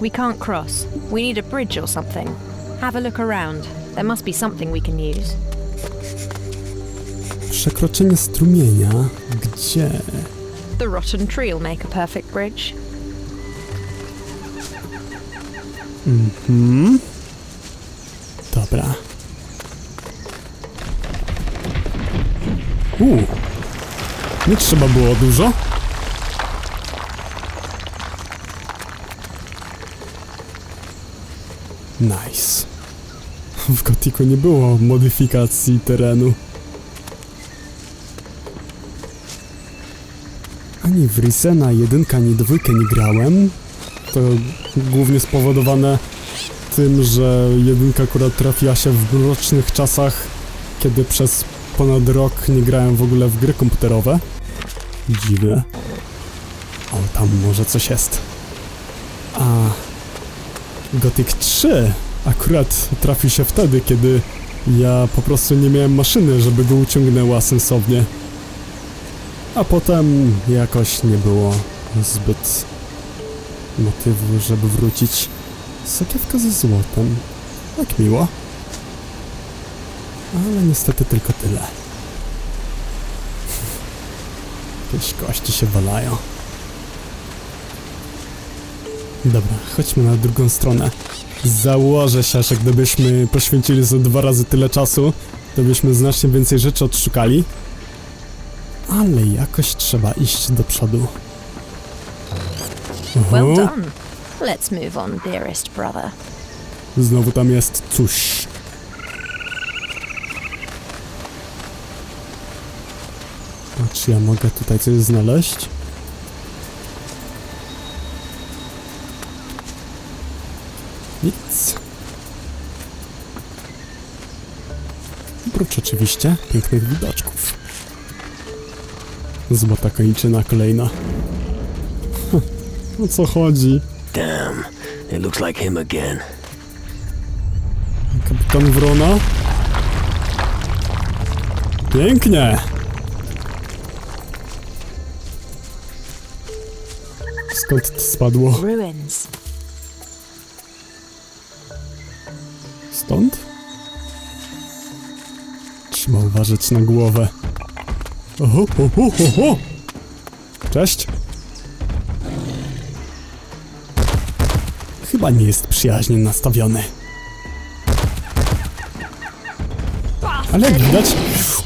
We can't cross. We need a bridge or something. Have a look around. There must be something we can use. Przekroczenie strumienia. Gdzie? The rotten tree'll make a perfect bridge. Mhm. Dobra. U. Nie trzeba było dużo. Nice. W Gotiku nie było modyfikacji terenu. Ani w Risena jedynka, ani dwójkę nie grałem. To głównie spowodowane tym, że jedynka akurat trafiła się w mrocznych czasach, kiedy przez ponad rok nie grałem w ogóle w gry komputerowe. Dziwne. O, tam może coś jest. A Gothic 3 akurat trafił się wtedy, kiedy ja po prostu nie miałem maszyny, żeby go uciągnęła sensownie. A potem jakoś nie było zbyt motywu, żeby wrócić. Sakiewka ze złotem. Jak miło. Ale niestety tylko tyle. Jakieś kości się walają. Dobra, chodźmy na drugą stronę. Założę się, że gdybyśmy poświęcili za dwa razy tyle czasu, to byśmy znacznie więcej rzeczy odszukali. Ale jakoś trzeba iść do przodu. Well Oho. done. Let's move on, dearest brother. Znowu tam jest coś. A czy ja mogę tutaj coś znaleźć? Oprócz oczywiście pięknych widoczków. Złota kończyna kolejna. O co chodzi? Damn, it looks like him again. Kapitan Wrona. Pięknie! Skąd to spadło? Ruins. Stąd? Uważać na głowę. Oho, oho, oho! Cześć! Chyba nie jest przyjaźnie nastawiony. Ale jak widać...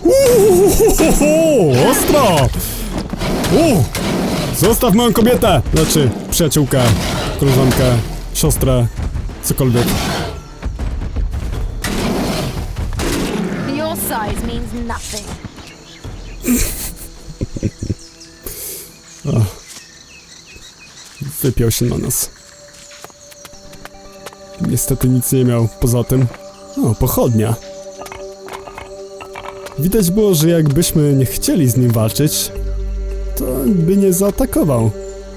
Uuuu, ostro! U! Zostaw moją kobietę! Znaczy, przyjaciółkę, koleżankę, siostrę, cokolwiek. Means nothing. Wypiął się na nas. Niestety nic nie miał poza tym. O, pochodnia. Widać było, że jakbyśmy nie chcieli z nim walczyć, to by nie zaatakował.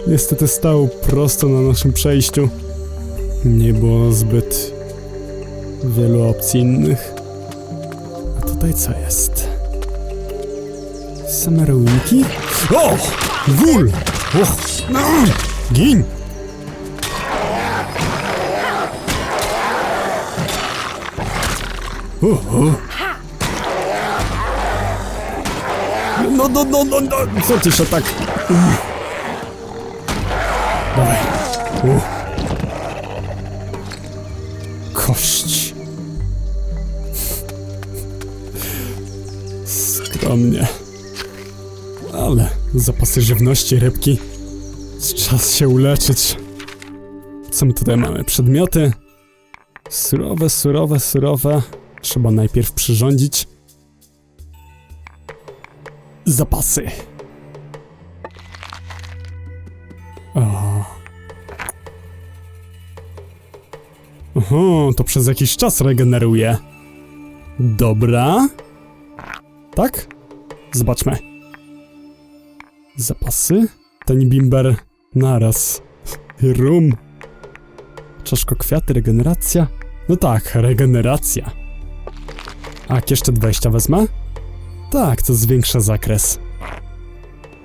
Niestety stał prosto na naszym przejściu. Nie było zbyt wielu opcji innych. Tutaj co jest? Same ruinki? O! Wól! Och! No! Gin! O. No, no, no, no, no, co ty się tak... Dawaj. U. Kość. Skromnie. Ale zapasy żywności, rybki. Czas się uleczyć. Co my tutaj mamy? Przedmioty. Surowe, surowe, surowe. Trzeba najpierw przyrządzić. Zapasy. O. Oho, to przez jakiś czas regeneruje. Dobra. Tak? Zobaczmy. Zapasy? Ten bimber naraz. Rum. Czaszko kwiaty, regeneracja. No tak, regeneracja. A jeszcze 20 wezmę? Tak, to zwiększa zakres.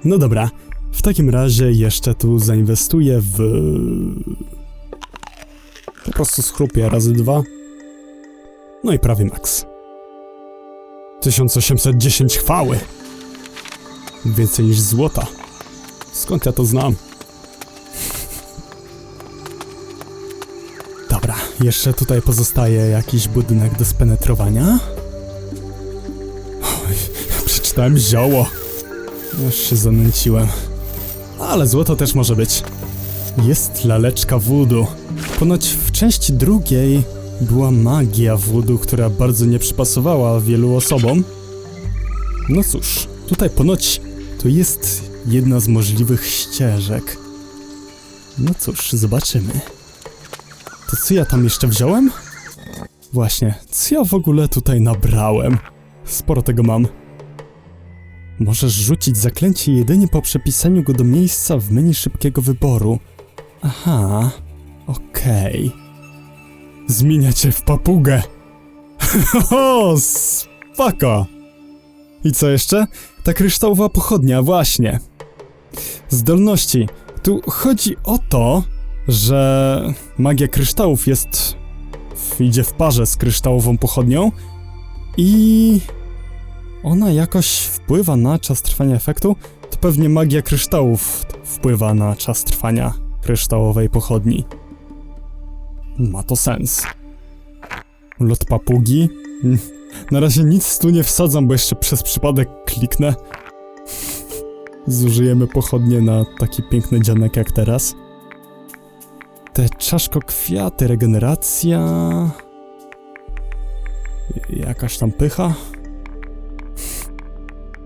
No dobra, w takim razie jeszcze tu zainwestuję w... Po prostu schrupię razy dwa. No i prawie max. 1810 chwały. Więcej niż złota. Skąd ja to znam? Dobra, jeszcze tutaj pozostaje jakiś budynek do spenetrowania. Oj, przeczytałem zioło. Już się zanęciłem. Ale złoto też może być. Jest laleczka voodoo. Ponoć w części drugiej była magia voodoo, która bardzo nie przypasowała wielu osobom. No cóż, tutaj ponoć to jest jedna z możliwych ścieżek. No cóż, zobaczymy. To co ja tam jeszcze wziąłem? Właśnie, co ja w ogóle tutaj nabrałem? Sporo tego mam. Możesz rzucić zaklęcie jedynie po przepisaniu go do miejsca w menu szybkiego wyboru. Aha, okej. Zmienia cię w papugę. o, spoko. I co jeszcze? Ta kryształowa pochodnia, właśnie. Zdolności. Tu chodzi o to, że magia kryształów jest. idzie w parze z kryształową pochodnią i. ona jakoś wpływa na czas trwania efektu. To pewnie magia kryształów wpływa na czas trwania kryształowej pochodni. Ma to sens. Lot papugi. Na razie nic tu nie wsadzam, bo jeszcze przez przypadek kliknę. Zużyjemy pochodnie na taki piękny dzianek jak teraz. Te czaszko kwiaty, regeneracja. Jakaś tam pycha.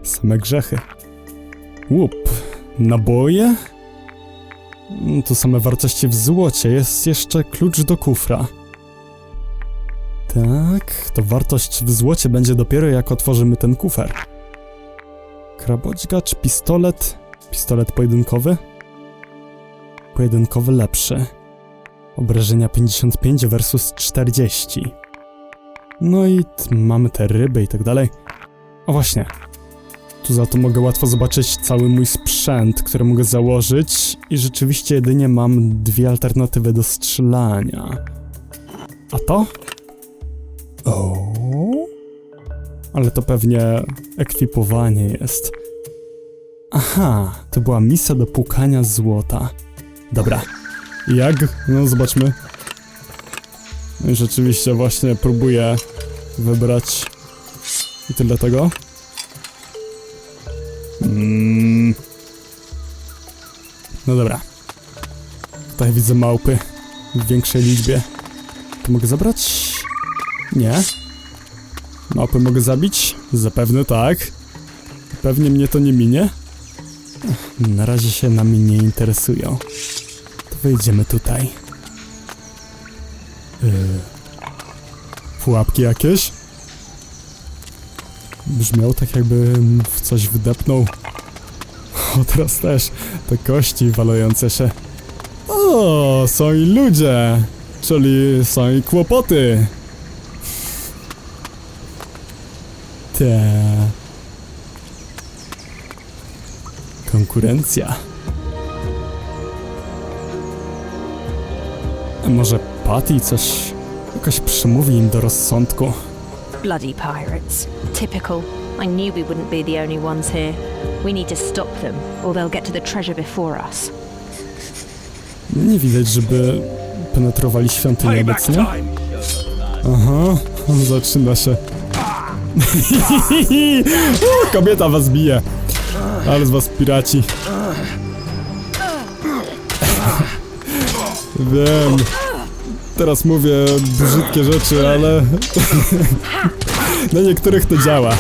Same grzechy. Łup. Naboje? Mm, To same wartości w złocie. Jest jeszcze klucz do kufra. Tak, to wartość w złocie będzie dopiero jak otworzymy ten kufer. Krabodźgacz, pistolet. Pistolet pojedynkowy. Pojedynkowy lepszy. Obrażenia 55 versus 40. No i mamy te ryby i tak dalej. O właśnie. Tu za to mogę łatwo zobaczyć cały mój sprzęt, który mogę założyć i rzeczywiście jedynie mam dwie alternatywy do strzelania. A to? O. Ale to pewnie ekwipowanie jest. Aha, to była misja do pukania złota. Dobra. Jak? No zobaczmy. Rzeczywiście właśnie próbuję wybrać i tyle tego. Mm. No dobra. Tutaj widzę małpy w większej liczbie. To mogę zabrać? Nie. Małpy mogę zabić? Zapewne tak. Pewnie mnie to nie minie. Na razie się nami nie interesują. To wejdziemy tutaj. Yy. Pułapki jakieś? Brzmiał tak jakbym w coś wdepnął. O, teraz też te kości walające się. O, są i ludzie! Czyli są i kłopoty. Te. Konkurencja. A Może Patty coś jakoś przemówi im do rozsądku. Bloody pirates. Typical. I knew we wouldn't be the only ones here. We need to stop them, or they'll get to the treasure before us. Nie widać, żeby penetrowali świątynię obecnie. Aha, zaczyna się. Kobieta was bije. Ale z was piraci. Wiem. Teraz mówię brzydkie rzeczy, ale na niektórych to działa.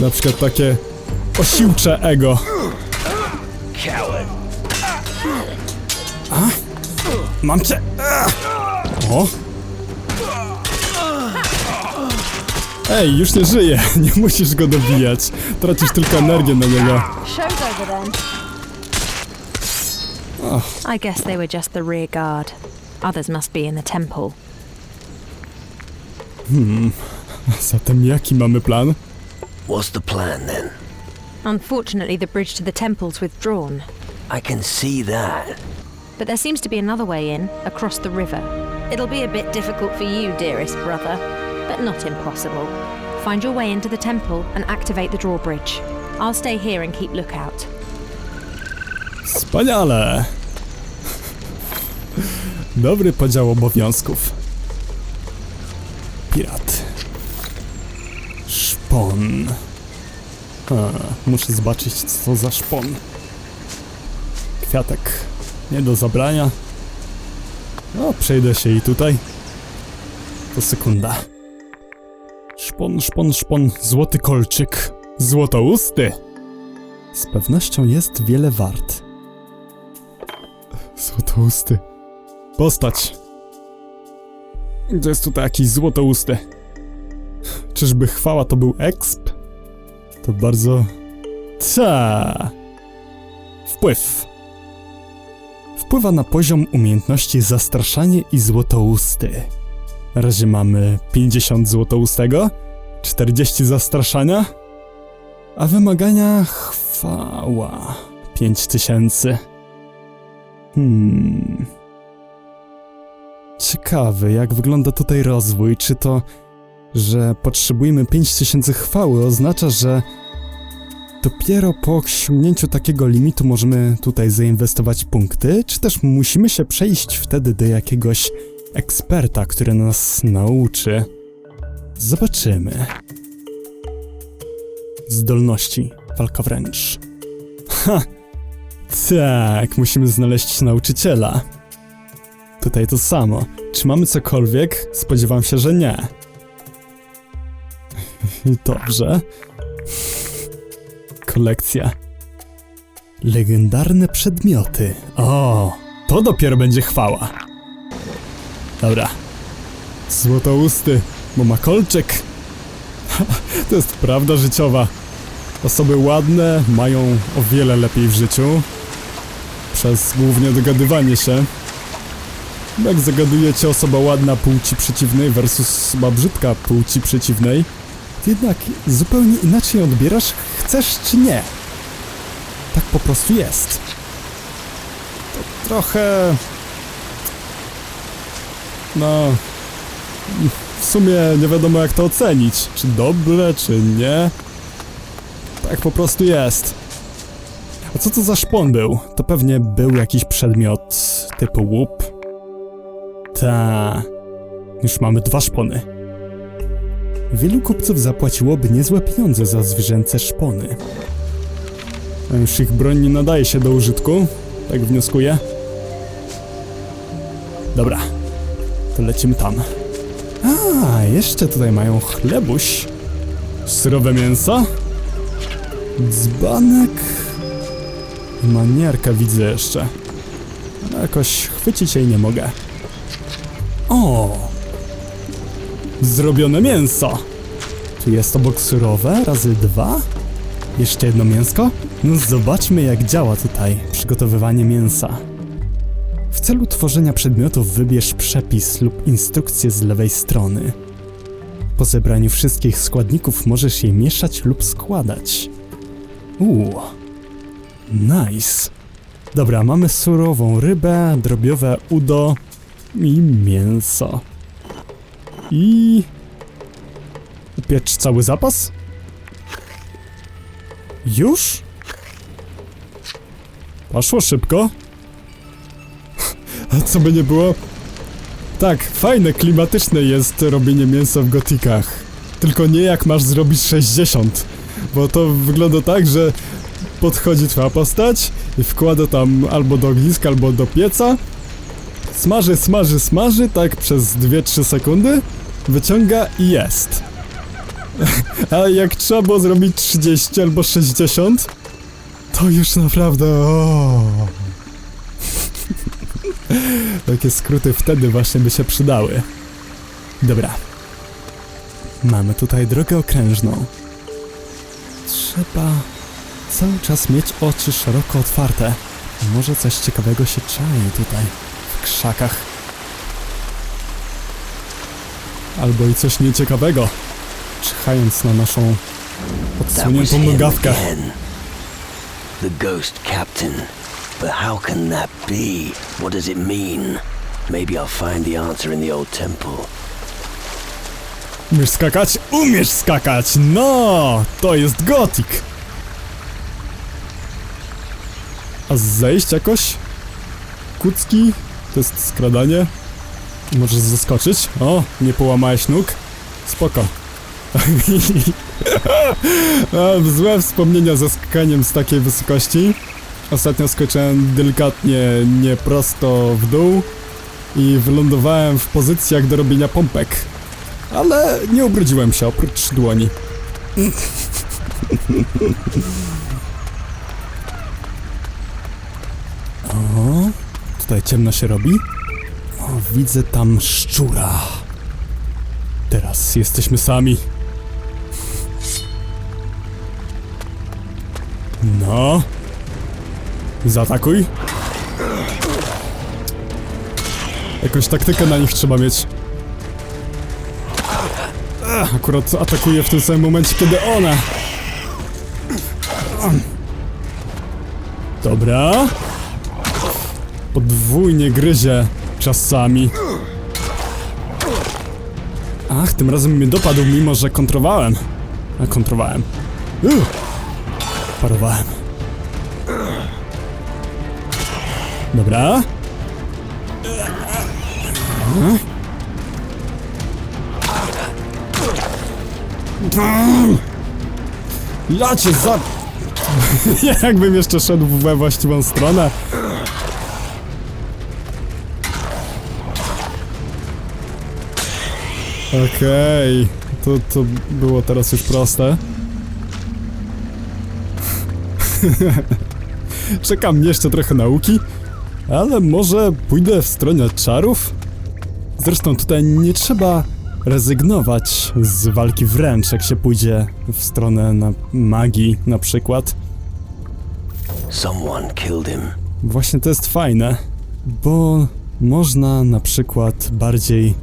Na przykład takie osiłcze ego. Mam cię! O! Ej, już nie żyje, nie musisz go dobijać. Tracisz tylko energię na niego. I guess they were just the rear guard. Others must be in the temple. Hmm. Zatem jaki mamy plan? What's the plan then? Unfortunately, the bridge to the temple's withdrawn. I can see that. But there seems to be another way in, across the river. It'll be a bit difficult for you, dearest brother, but not impossible. Find your way into the temple and activate the drawbridge. I'll stay here and keep lookout. Wspaniale! Dobry podział obowiązków. Pirat. Szpon. A, muszę zobaczyć, co za szpon. Kwiatek. Nie do zabrania. No, przejdę się i tutaj. To sekunda. Szpon, szpon, szpon. Złoty kolczyk. Złotousty. Z pewnością jest wiele wart. Złotousty. Postać. To jest tutaj jakiś złotousty. Czyżby chwała to był exp? To bardzo... Ta. Wpływ. Wpływa na poziom umiejętności zastraszanie i złotousty. Na razie mamy 50 złotoustego, 40 zastraszania, a wymagania chwała 5000. Hmm. Ciekawy, jak wygląda tutaj rozwój. Czy to, że potrzebujemy 5000 chwały, oznacza, że dopiero po osiągnięciu takiego limitu możemy tutaj zainwestować punkty? Czy też musimy się przejść wtedy do jakiegoś eksperta, który nas nauczy? Zobaczymy. Zdolności. Walka wręcz. Ha! Tak, musimy znaleźć nauczyciela. Tutaj to samo. Czy mamy cokolwiek? Spodziewam się, że nie. Dobrze. Kolekcja. Legendarne przedmioty. O, to dopiero będzie chwała. Dobra. Złotousty, bo ma kolczyk. To jest prawda życiowa. Osoby ładne mają o wiele lepiej w życiu. Przez głównie dogadywanie się. Jak zagadujecie osoba ładna płci przeciwnej versus osoba brzydka płci przeciwnej, to jednak zupełnie inaczej odbierasz, chcesz czy nie. Tak po prostu jest. To trochę... No... W sumie nie wiadomo jak to ocenić. Czy dobre, czy nie. Tak po prostu jest. A co to za szpon był? To pewnie był jakiś przedmiot typu łup. Ta. Już mamy dwa szpony. Wielu kupców zapłaciłoby niezłe pieniądze za zwierzęce szpony. A już ich broń nie nadaje się do użytku, tak wnioskuję. Dobra, to lecimy tam. A, jeszcze tutaj mają chlebuś. Surowe mięso? Dzbanek. I manierkę widzę jeszcze. Jakoś chwycić jej nie mogę. O! Zrobione mięso! Tu jest obok surowe, razy dwa. Jeszcze jedno mięsko? No zobaczmy jak działa tutaj przygotowywanie mięsa. W celu tworzenia przedmiotów wybierz przepis lub instrukcję z lewej strony. Po zebraniu wszystkich składników możesz je mieszać lub składać. Uuu, nice. Dobra, mamy surową rybę, drobiowe udo i mięso. I... Upiecz cały zapas? Już? Poszło szybko. A co by nie było? Tak, fajne, klimatyczne jest robienie mięsa w gotikach. Tylko nie jak masz zrobić 60. Bo to wygląda tak, że podchodzi twoja postać i wkłada tam albo do ogniska, albo do pieca. Smaży, smaży, smaży, tak przez 2-3 sekundy. Wyciąga i jest. A jak trzeba było zrobić 30 albo 60, to już naprawdę. O. Takie skróty wtedy właśnie by się przydały. Dobra. Mamy tutaj drogę okrężną. Trzeba cały czas mieć oczy szeroko otwarte. Może coś ciekawego się czai tutaj, krzakach. Albo i coś nieciekawego, czyhając na naszą That was odsuniętą him nogawkę. The ghost captain. But how can that be? What does it mean? Maybe I'll find the answer in the old temple. Umiesz skakać? Umiesz skakać! No! To jest gotik! A zejść jakoś? Kucki? To jest skradanie? Możesz zaskoczyć? O, nie połamałeś nóg? Spoko. Złe wspomnienia ze skakaniem z takiej wysokości. Ostatnio skoczyłem delikatnie nie prosto w dół i wylądowałem w pozycjach do robienia pompek. Ale nie ubrudziłem się oprócz dłoni. O, tutaj ciemno się robi. O, widzę tam szczura. Teraz jesteśmy sami. No. Zaatakuj. Jakąś taktykę na nich trzeba mieć. Akurat atakuje w tym samym momencie, kiedy ona. Dobra. Podwójnie gryzie czasami. Ach, tym razem mnie dopadł, mimo że kontrowałem. A kontrowałem. Parowałem. Dobra. Ja cię za... Jakbym jeszcze szedł we właściwą stronę. Okej, to, to było teraz już proste. Czeka mnie jeszcze trochę nauki, ale może pójdę w stronę czarów? Zresztą tutaj nie trzeba rezygnować z walki wręcz, jak się pójdzie w stronę na magii na przykład. Someone killed him. Właśnie to jest fajne, bo można na przykład bardziej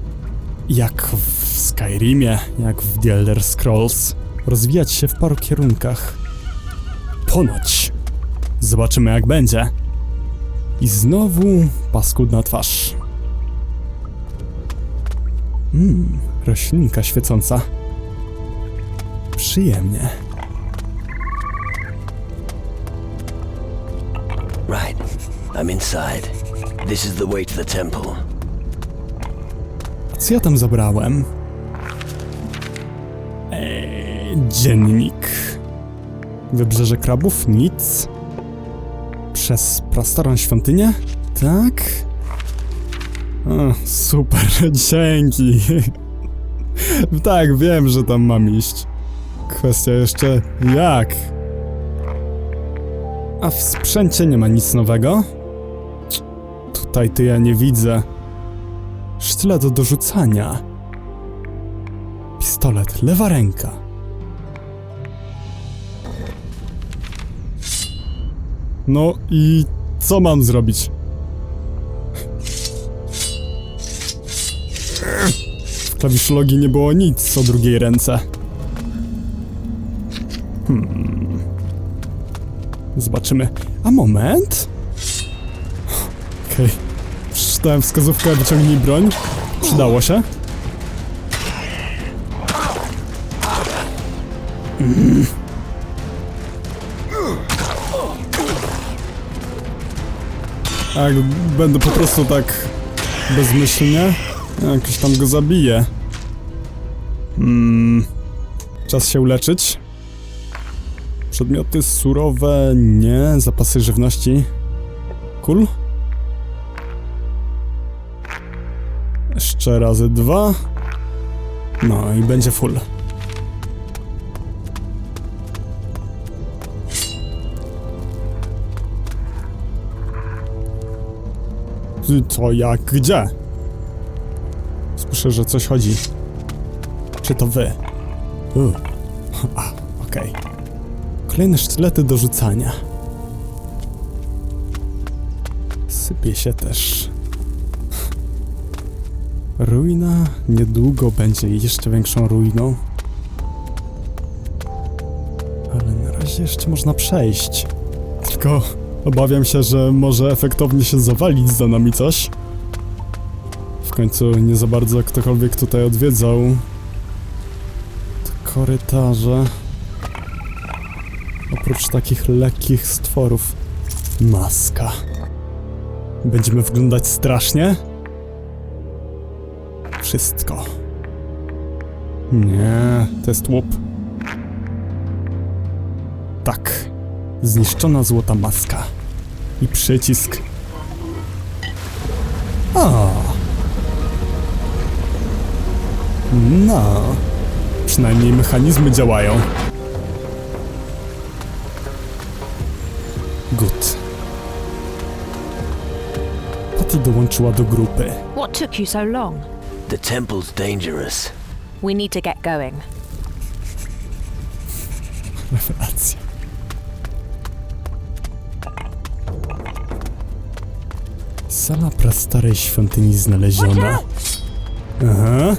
jak w Skyrimie, jak w The Elder Scrolls, rozwijać się w paru kierunkach. Ponoć. Zobaczymy jak będzie. I znowu paskudna twarz. Mmm, roślinka świecąca. Przyjemnie. Right. I'm inside. This is the way to the temple. Co ja tam zabrałem? Eee, dziennik. Wybrzeże krabów? Nic. Przez prastarą świątynię? Tak. O, super, dzięki. tak, wiem, że tam mam iść. Kwestia jeszcze jak? A w sprzęcie nie ma nic nowego? Tutaj to ja nie widzę. Sztylet do dorzucania. Pistolet, lewa ręka. No i co mam zrobić? W klawiszologii nie było nic o drugiej ręce. Hmm. Zobaczymy. A moment? Okej. Przeczytałem wskazówkę, wyciągnij broń. Przydało się. Mm. Tak, będę po prostu tak bezmyślnie. Jakoś tam go zabiję. Hmm. Czas się uleczyć. Przedmioty surowe nie, zapasy żywności. Cool. Jeszcze razy dwa. No i będzie full. Co, jak, gdzie? Słyszę, że coś chodzi. Czy to wy? U. A, okej. Kolejne sztylety do rzucania. Sypie się też. Ruina niedługo będzie jeszcze większą ruiną. Ale na razie jeszcze można przejść. Tylko obawiam się, że może efektownie się zawalić za nami coś. W końcu nie za bardzo ktokolwiek tutaj odwiedzał. Te korytarze. Oprócz takich lekkich stworów. Maska. Będziemy wyglądać strasznie? Wszystko. Nie, jest łup. Tak. Zniszczona złota maska. I przycisk. A. No. Przynajmniej mechanizmy działają. Good. Patty dołączyła do grupy. What took you so long? The temple's dangerous. We need to get going. Rewelacja. Sala prastarej świątyni znaleziona. Aha.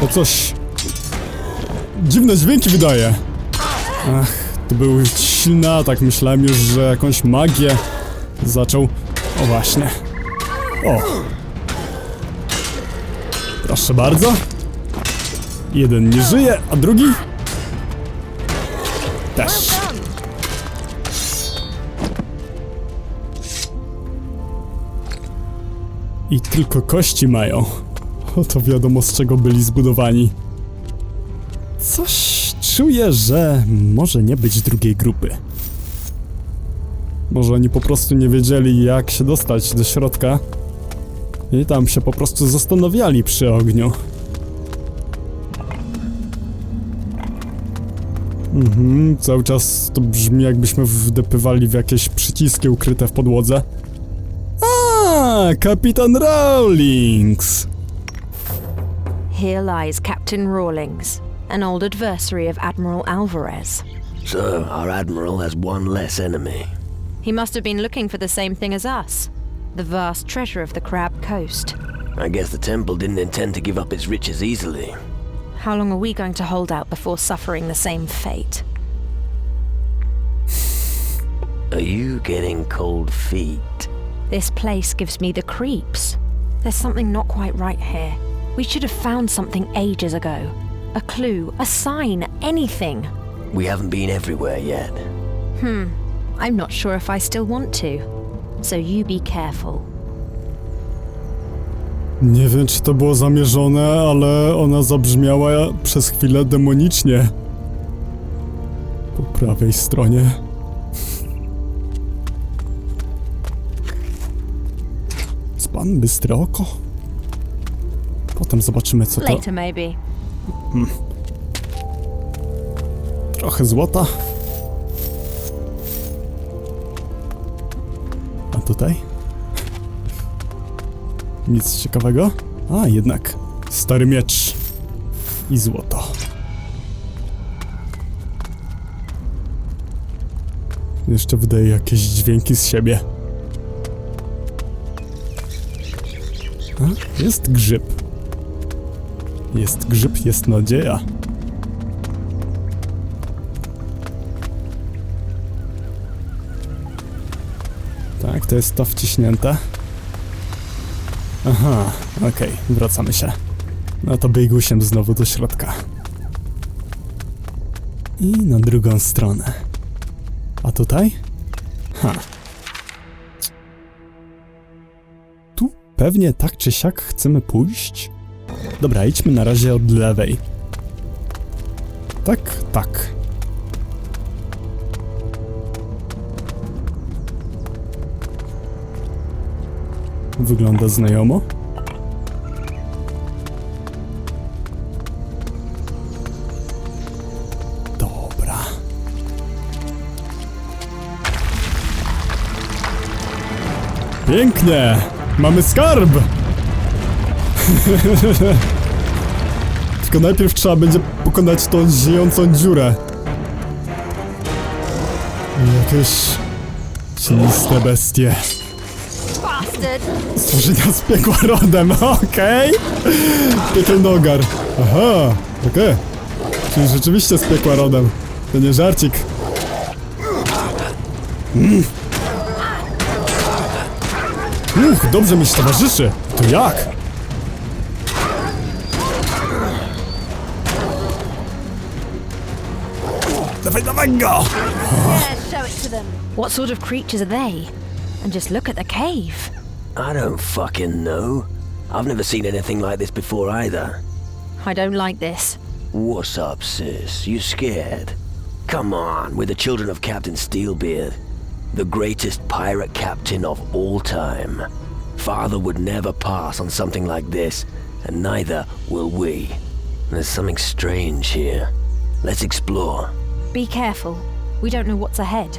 To coś... Dziwne dźwięki wydaje. Ach, to był silny atak. Myślałem już, że jakąś magię zaczął. O właśnie. O, Proszę bardzo. Jeden nie żyje, a drugi? Też. I tylko kości mają. Oto wiadomo z czego byli zbudowani. Coś czuję, że może nie być drugiej grupy. Może oni po prostu nie wiedzieli jak się dostać do środka. I tam się po prostu zastanawiali przy ogniu. Mhm, cały czas to brzmi jakbyśmy wdepywali w jakieś przyciski ukryte w podłodze. A, kapitan Rawlings! Here lies Captain Rawlings, an old adversary of Admiral Alvarez. So, our admiral has one less enemy. He must have been looking for the same thing as us the vast treasure of the Crab Coast. I guess the temple didn't intend to give up its riches easily. How long are we going to hold out before suffering the same fate? Are you getting cold feet? This place gives me the creeps. There's something not quite right here. We should have found something ages ago. A clue, a sign, anything. We haven't been everywhere yet. Hmm. I'm not sure if I still want to. So you be careful. Nie wiem, czy to było zamierzone, ale ona zabrzmiała przez chwilę demonicznie. Po prawej stronie. Span bystre oko. Potem zobaczymy, co to. Later, maybe. Trochę złota. Tutaj? Nic ciekawego? A, jednak. Stary miecz. I złoto. Jeszcze wydaje jakieś dźwięki z siebie. A, jest grzyb. Jest grzyb, jest nadzieja. Tak, to jest to wciśnięte. Aha, okej, wracamy się. No to biegusiem znowu do środka. I na drugą stronę. A tutaj? Ha. Tu pewnie tak czy siak chcemy pójść? Dobra, idźmy na razie od lewej. Tak, tak. Wygląda znajomo. Dobra. Pięknie! Mamy skarb! Tylko najpierw trzeba będzie pokonać tą ziejącą dziurę. Jakieś cieniste bestie. Stworzenia z piekła rodem, okej? Piekielny ogar. Aha, okej. Czyli rzeczywiście z piekła rodem. To nie żarcik. Mm, Uch, dobrze mi towarzyszy. To jak? Dawaj, dawaj go! What sort of creatures are they? And just look at the cave. I don't fucking know. I've never seen anything like this before either. I don't like this. What's up, sis? You scared? Come on, we're the children of Captain Steelbeard, the greatest pirate captain of all time. Father would never pass on something like this, and neither will we. There's something strange here. Let's explore. Be careful. We don't know what's ahead.